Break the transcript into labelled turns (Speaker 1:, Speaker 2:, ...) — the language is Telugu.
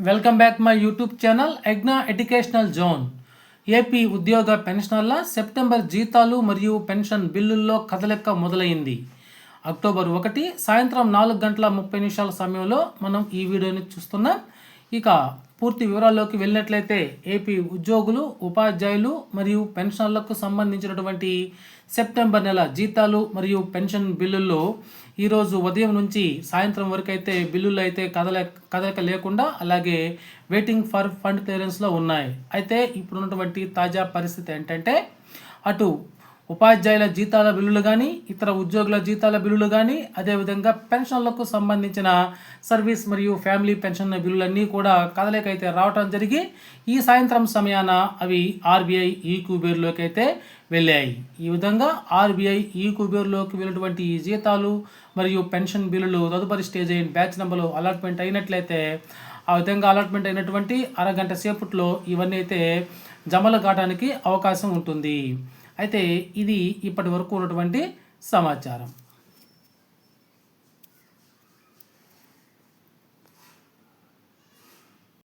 Speaker 1: Welcome back my YouTube channel ఎగ్నా educational zone AP ఉద్యోగ పెన్షనర్ల సెప్టెంబర్ జీతాలు మరియు పెన్షన్ బిల్లుల్లో కదలిక మొదలైంది. అక్టోబర్ ఒకటి సాయంత్రం నాలుగు గంటల ముప్పై నిమిషాల సమయంలో మనం ఈ వీడియోని చూస్తున్నాం. ఇక పూర్తి వివరాల్లోకి వెళ్ళినట్లయితే ఏపీ ఉద్యోగులు ఉపాధ్యాయులు మరియు పెన్షన్లకు సంబంధించినటువంటి సెప్టెంబర్ నెల జీతాలు మరియు పెన్షన్ బిల్లుల్లో ఈరోజు ఉదయం నుంచి సాయంత్రం వరకు అయితే బిల్లులు అయితే కదల కదలిక లేకుండా అలాగే వెయిటింగ్ ఫర్ ఫండ్ క్లియరెన్స్లో ఉన్నాయి. అయితే ఇప్పుడున్నటువంటి తాజా పరిస్థితి ఏంటంటే అటు ఉపాధ్యాయుల జీతాల బిల్లులు కానీ ఇతర ఉద్యోగుల జీతాల బిల్లులు కానీ అదేవిధంగా పెన్షన్లకు సంబంధించిన సర్వీస్ మరియు ఫ్యామిలీ పెన్షన్ బిల్లులన్నీ కూడా కదలికైతే రావటం జరిగి ఈ సాయంత్రం సమయాన అవి ఆర్బీఐ ఈ కుబేర్లోకి అయితే వెళ్ళాయి. ఈ విధంగా ఆర్బీఐ ఈ కుబేర్లోకి వెళ్ళినటువంటి ఈ జీతాలు మరియు పెన్షన్ బిల్లులు తదుపరి స్టేజ్ అయిన బ్యాచ్ నెంబర్లో అలాట్మెంట్ అయినట్లయితే ఆ విధంగా అలాట్మెంట్ అయినటువంటి అరగంట సేపట్లో ఇవన్నీ అయితే జమలు కావడానికి అవకాశం ఉంటుంది. అయితే ఇది ఇప్పటి వరకు ఉన్నటువంటి సమాచారం.